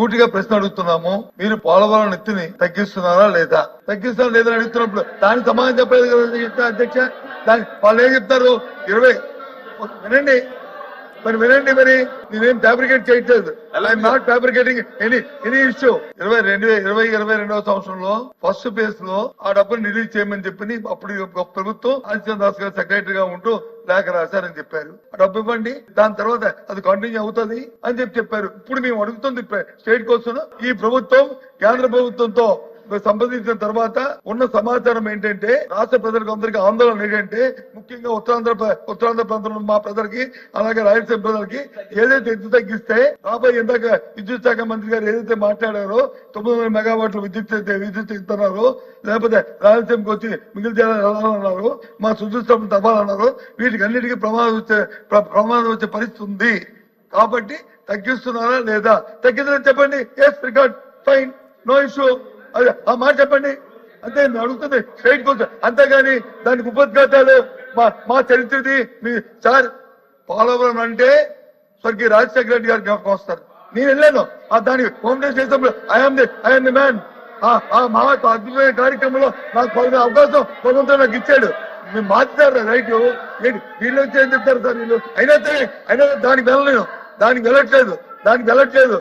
సూటిగా ప్రశ్న అడుగుతున్నాము. మీరు పోలవరం ఎత్తుని తగ్గిస్తున్నారా లేదా? తగ్గిస్తున్నారా లేదా అడుగుతున్నప్పుడు దానికి సమాధానం చెప్పలేదు కదా అధ్యక్ష? దాని వాళ్ళు ఏం చెప్తారు? ఇరవై వినండి. మరి వినండి మరి. నేనేం ఫ్యాబ్రికేట్ చేయట్లేదు. I'm not fabricating any any issue ఇరవై రెండు ఇరవై ఇరవై రెండవ సంవత్సరంలో ఫస్ట్ ఫేజ్లో ఆ డబ్బుని రిలీజ్ చేయమని చెప్పి అప్పుడు ప్రభుత్వం ఆదిత్య దాస్ గారు సెక్రటరీ గా ఉంటూ లేఖ రాశారని చెప్పారు. డబ్బు ఇవ్వండి దాని తర్వాత అది కంటిన్యూ అవుతుంది అని చెప్పి చెప్పారు. ఇప్పుడు మేము అడుగుతుంది స్టేట్ కోసం ఈ ప్రభుత్వం కేంద్ర ప్రభుత్వంతో సంప్రదించిన తర్వాత ఉన్న సమాచారం ఏంటంటే రాష్ట్ర ప్రజలకు అందరికీ ఆందోళన ఏంటంటే ముఖ్యంగా ఉత్తరాంధ్ర ఉత్తరాంధ్ర ప్రాంతంలో మా ప్రజలకి అలాగే రాయలసీమ ప్రజలకి ఏదైతే ఎత్తు తగ్గిస్తే రాబోయే ఇందాక విద్యుత్ శాఖ మంత్రి గారు ఏదైతే మాట్లాడారో తొమ్మిది వందల మెగావాట్ల విద్యుత్ అయితే విద్యుత్ ఇస్తున్నారు లేకపోతే రాయలసీమకి వచ్చి మిగిలిన జిల్లాలు వెళ్ళాలన్నారు మా సుదృష్టం తవ్వాలన్నారు వీటికి అన్నిటికీ ప్రమాదం వచ్చే ప్ర- ప్రమాదం వచ్చే పరిస్థితి ఉంది. కాబట్టి తగ్గిస్తున్నారా లేదా? తగ్గిందని చెప్పండి. Yes record fine no issue ఆ మాట చెప్పండి. అంతే నేను అడుగుతుంది స్ట్రైట్ కోసం అంతేగాని దానికి ఉపద్ఘాతాలు మా మా చరిత్రది మీ సార్ పోలవరం అంటే స్వర్గీయ రాజశేఖర రెడ్డి గారు జ్ఞాపకం వస్తారు. నేను వెళ్ళాను. ఆ దానికి హోమ్ చేసినప్పుడు I'm the I'm the man ఆ మా అద్భుతమైన కార్యక్రమంలో నాకు పది అవకాశం భగవంతుడు నాకు ఇచ్చాడు. మీరు మార్చారు రైట్ ఏంటి? వీళ్ళు వచ్చి ఏం చెప్తారు సార్ వీళ్ళు? అయినా సరే అయినా దానికి వెళ్ళలేను. దానికి వెళ్ళట్లేదు. దానికి వెళ్ళట్లేదు.